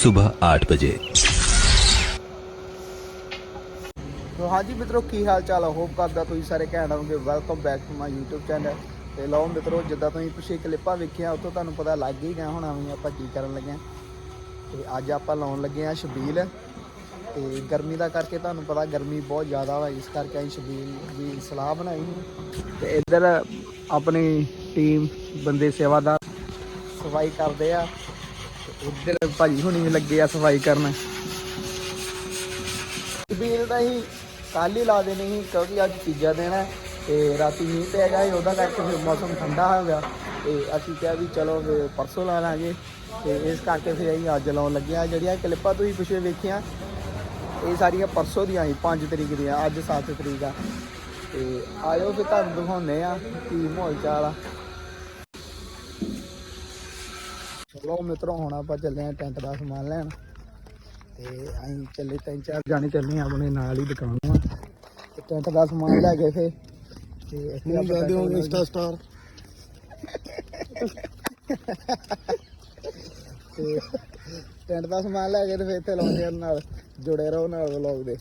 सुबह आठ बजे ਤੋ ਹਾਂਜੀ ਮਿੱਤਰੋ ਕੀ ਹਾਲ ਚਾਲ ਹੈ ਹੋਪ ਕਰਦਾ ਤੁਸੀਂ ਸਾਰੇ ਘੈਂਟ ਹੋਵੋਗੇ welcome back to my YouTube channel ਤੇ ਲਓ ਮਿੱਤਰੋ ਜਿੱਦਾਂ ਤੁਸੀਂ ਪਿਛੇ ਕਲਿੱਪਾਂ ਵੇਖੀਆਂ ਉਤੋਂ ਤੁਹਾਨੂੰ ਪਤਾ ਲੱਗ ਹੀ ਗਿਆ ਹੋਣਾ ਵੀ ਆਪਾਂ ਕੀ ਕਰਨ ਲੱਗੇ ਹਾਂ ਤੇ ਅੱਜ ਆਪਾਂ ਲਾਉਣ ਲੱਗੇ ਹਾਂ ਛਬੀਲ ਤੇ ਗਰਮੀ ਦਾ ਕਰਕੇ ਤੁਹਾਨੂੰ ਪਤਾ ਗਰਮੀ ਬਹੁਤ ਜ਼ਿਆਦਾ ਵਾ ਇਸ ਕਰਕੇ ਅਸੀਂ ਛਬੀਲ ਦੀ ਸਲਾਹ ਬਣਾਈ ਸੀ ਤੇ ਇੱਧਰ ਆਪਣੀ ਟੀਮ ਬੰਦੇ ਸੇਵਾਦਾਰ ਸਫਾਈ ਕਰਦੇ ਆ ਉਧਰ ਇੱਧਰ ਭਾਜੀ ਹੁਣੀ ਵੀ ਲੱਗੇ ਆ ਸਫ਼ਾਈ ਕਰਨ। ਛਬੀਲ ਦਾ ਹੀ ਕੱਲ ਹੀ ਲਾ ਦੇਣੀ ਸੀ, ਕਿਉਂਕਿ ਅੱਜ ਤੀਜਾ ਦਿਨ ਹੈ ਤੇ ਰਾਤੀ ਮੀਂਹ ਪੈ ਗਿਆ ਸੀ, ਉਹਦਾ ਕਰਕੇ ਫਿਰ ਮੌਸਮ ਠੰਡਾ ਹੋ ਗਿਆ। ਤੇ ਅਸੀਂ ਕਿਹਾ ਵੀ ਚਲੋ ਫਿਰ ਪਰਸੋਂ ਲਾ ਲਾਂਗੇ। ਤੇ ਇਸ ਕਰਕੇ ਫਿਰ ਅਸੀਂ ਅੱਜ ਲਾਉਣ ਲੱਗੇ ਆ ਜਿਹੜੀਆਂ ਕਲਿੱਪਾਂ ਤੁਸੀਂ ਪਿਛੇ ਵੇਖੀਆਂ, ਇਹ ਸਾਰੀਆਂ ਪਰਸੋਂ ਦੀਆਂ ਸੀ 5 ਤਰੀਕ ਦੀਆਂ, ਅੱਜ 7 ਤਰੀਕ ਆ। ਤੇ ਆਇਓ ਫਿਰ ਤੁਹਾਨੂੰ ਦਿਖਾਉਂਦੇ ਆ ਕੀ ਮਾਹੌਲ ਚਾਲ ਆ। ਚਲੋ ਮਿੱਤਰੋ ਹੁਣ ਆਪਾਂ ਚੱਲੇ ਆ ਟੈਂਟ ਦਾ ਸਮਾਨ ਲੈਣ। ਤੇ ਅਸੀਂ ਚੱਲੇ ਤਿੰਨ ਚਾਰ ਜਾਣੇ ਚੱਲੇ ਆ ਆਪਣੇ ਨਾਲ ਹੀ ਦੁਕਾਨ ਆ ਤੇ ਟੈਂਟ ਦਾ ਸਮਾਨ ਲੈ ਕੇ ਫੇ ਤੇ ਇੱਥੇ ਆਪਾਂ ਜਾਂਦੇ ਹੋ ਇੰਸਟਾ ਸਟਾਰ ਤੇ ਟੈਂਟ ਦਾ ਸਮਾਨ ਲੈ ਕੇ ਤੇ ਫੇ ਇੱਥੇ ਲਾਉਂਦੇ ਆ ਨਾਲ ਜੁੜੇ ਰਹੋ ਨਾਲ ਵਲੌਗ ਦੇ।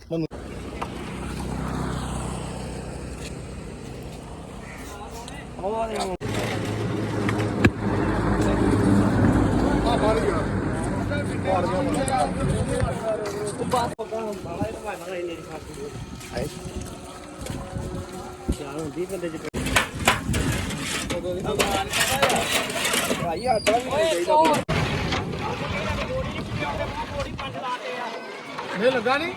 ਭਾਈ ਆਟਾ ਵੀ ਚਾਹੀਦਾ ਇਹ ਲੱਗਾ ਨਹੀਂ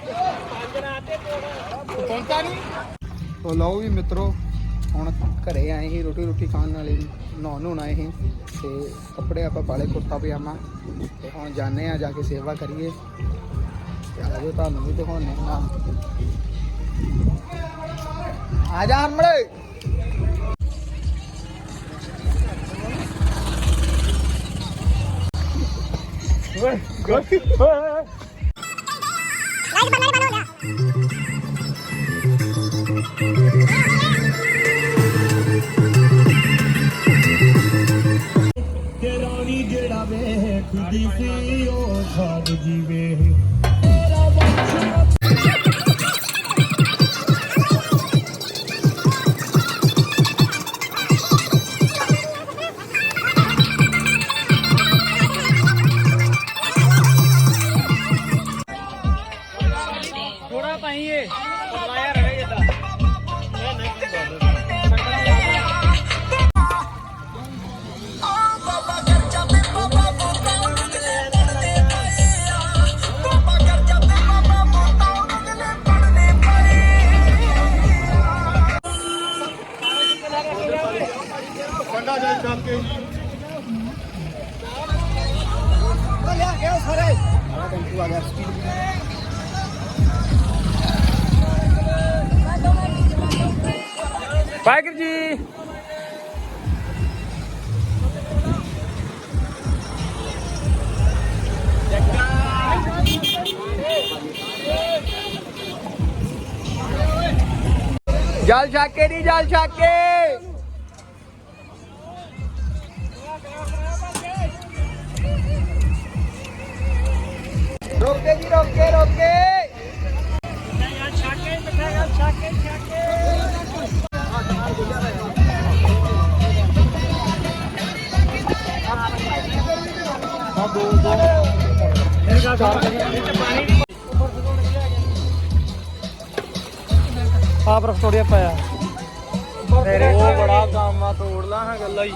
ਪਹੁੰਚਾ ਨਹੀਂ ਤੋ ਲਓ ਵੀ ਮਿੱਤਰੋ, ਹੁਣ ਘਰੇ ਆਏ ਸੀ ਰੋਟੀ ਰੋਟੀ ਖਾਣ ਵਾਲੇ। ਨਹਾਉਣ ਨਹਾਉਣ ਆਏ ਸੀ ਤੇ ਕੱਪੜੇ ਆਪਾਂ ਪਾਲੇ ਕੁਰਤਾ ਪਜਾਮਾ ਤੇ ਹੁਣ ਜਾਣੇ ਆ ਜਾ ਕੇ ਸੇਵਾ ਕਰੀਏ। ਤੇ ਆਜੋ ਤੁਹਾਨੂੰ ਵੀ ਦਿਖਾਉਣੇ ਆ ਆ ਜਾ ਹਮੜੇ ਕਿ ਵੇਖਦੀ ਸੀ ਉਹ ਸਾਧ ਜੀਵੇ ਵਾਹਿਗੁਰੂ ਜੀ। ਜਲ ਛਾਕੇ ਦੀ ਜਲ ਛਾਕੇ। ਆ ਬਰਫ ਤੋੜਿਆ ਪਾਇਆ। ਤੇਰੇ ਉਹ ਬੜਾ ਕੰਮ ਆ, ਤੋੜ ਲਾ ਹਾਂ। ਗੱਲਾਂ ਹੀ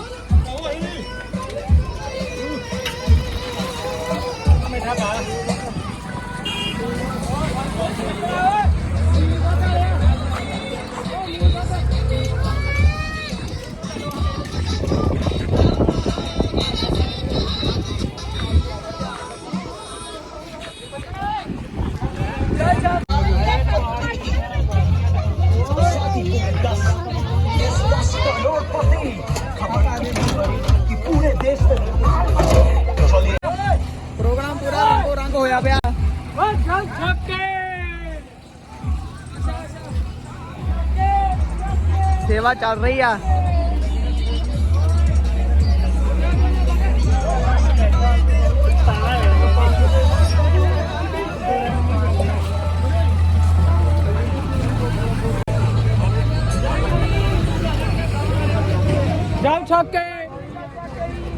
ਪ੍ਰੋਗਰਾਮ हवा चल रही है जाम छक्के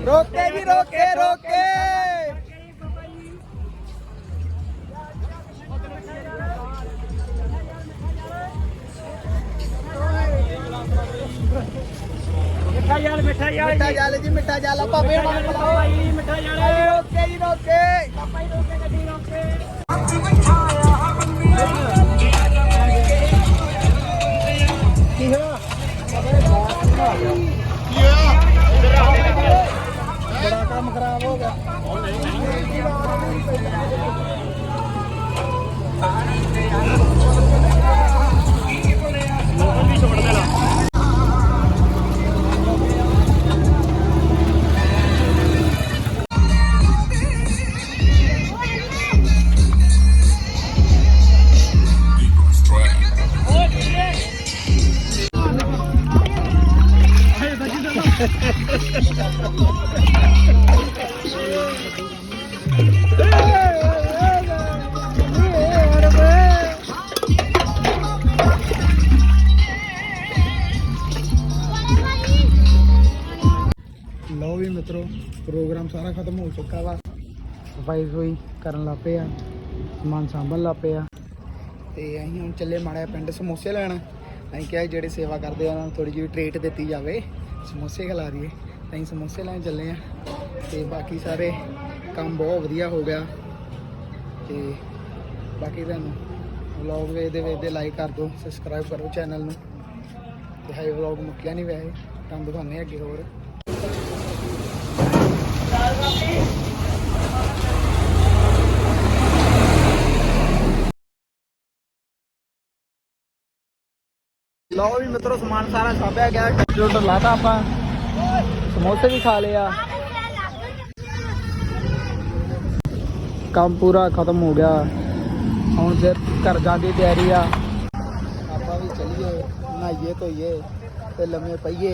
रोके भी रोके रोके ਮਿੱਠਾ ਯਾਰ ਮਿੱਠਾ ਜਾਲ ਜੀ ਮਿੱਠਾ ਜਾਲ ਆਪਾਂ ਫੇਰ ਨਾਲ ਬੁਲਾਓ ਭਾਈ ਮਿੱਠਾ ਯਾਰ ਓਕੇ ਜੀ ਓਕੇ ਪਾਪਾ ਹੀ ਰੋਕੇ ਗੱਡੀ ਰੋਕੇ ਕੀ ਹੋਇਆ ਬੜਾ ਕੰਮ ਖਰਾਬ ਹੋ ਗਿਆ ਲਓ ਵੀ ਮਿੱਤਰੋ, ਪ੍ਰੋਗਰਾਮ ਸਾਰਾ ਖਤਮ ਹੋ ਚੁੱਕਾ ਵਾ। ਸਫ਼ਾਈ ਸਫ਼ਾਈ ਕਰਨ ਲੱਗ ਪਏ ਆ, ਸਮਾਨ ਸਾਂਭਣ ਲੱਗ ਪਏ ਆ। ਤੇ ਅਸੀਂ ਹੁਣ ਚੱਲੇ ਮਾੜਿਆ ਪਿੰਡ ਸਮੋਸੇ ਲੈਣ। ਅਸੀਂ ਕਿਹਾ ਜਿਹੜੇ ਸੇਵਾ ਕਰਦੇ ਆ, ਉਹਨਾਂ ਨੂੰ ਥੋੜੀ ਜਿਹੀ ਟ੍ਰੀਟ ਦਿੱਤੀ ਜਾਵੇ। ਸਮੋਸੇ ਖਿਲਾ ਦਈਏ। ਅਸੀਂ ਸਮੋਸੇ ਲੈਣ ਚੱਲੇ ਆ ਤੇ ਬਾਕੀ ਸਾਰੇ ਕੰਮ ਬਹੁਤ ਵਧੀਆ ਹੋ ਗਿਆ ਤੇ ਬਾਕੀ ਤੁਹਾਨੂੰ ਵਲੌਗ ਵੇਖਦੇ ਵੇਖਦੇ ਲਾਈਕ ਕਰ ਦਿਓ ਸਬਸਕ੍ਰਾਈਬ ਕਰੋ ਚੈਨਲ ਨੂੰ ਤੇ ਹਾਈ ਵਲੌਗ ਮੁੱਕਿਆ ਨਹੀਂ ਵੈਸੇ ਕੰਮ ਦਿਖਾਉਂਦੇ ਆ ਅੱਗੇ ਹੋਰ। ਲਓ ਵੀ ਮਿੱਤਰੋ, ਸਮਾਨ ਸਾਰਾ ਸਾਂਭਿਆ ਗਿਆ ਟੁੱਟ ਲਾਤਾ ਆਪਾਂ। ਸਮੋਸੇ ਵੀ ਖਾ ਲਏ ਆ ਕੰਮ ਪੂਰਾ ਖਤਮ ਹੋ ਗਿਆ ਹੁਣ ਫਿਰ ਘਰ ਜਾਣ ਦੀ ਤਿਆਰੀ ਆ ਆਪਾਂ ਵੀ ਚੱਲੀਏ ਨਹਾਈਏ ਧੋਈਏ ਤੇ ਲੰਮੇ ਪਈਏ